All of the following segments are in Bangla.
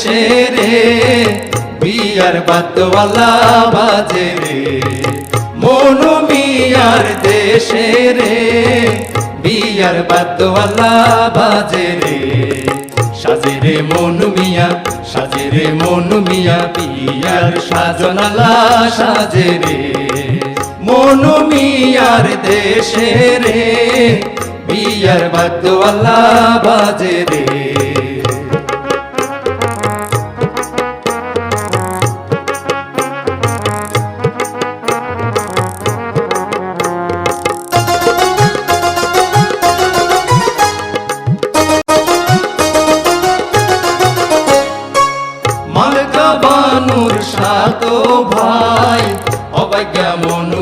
দেশে রে বিয়ার বাদ্যওয়ালা বাজে রে। মনু মিয়ার দেশে রে বিয়ার বাদ্যওয়ালা বাজে রে। সাজে রে মনু মিয়া, সাজে রে মনু মিয়া বিয়ার সাজনালা সাজে রে। মনু মিয়ার দেশে রে বিয়ার বাদ্যওয়ালা বাজে রে।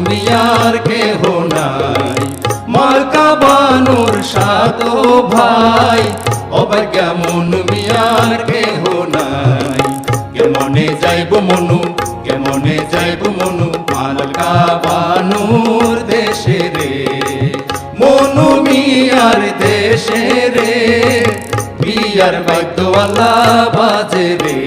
মন মিয়ার কেহ নাই। মালকা বানুর সাত ভাই অবজ্ঞা মন মিয়ার কেহ নাই। কেমনে যাইব মনু, কেমনে যাইব মনু মালকা বানুর দেশে রে। মনু মিয়ার দেশে রে বিয়ার বাদ্যওয়ালা বাজে রে।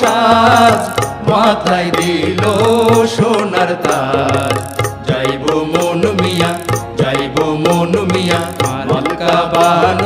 সাজ মাথায় দিল সোনার তাজ যাইব মনু মিয়া যাইব মনু মিয়া মালকা রে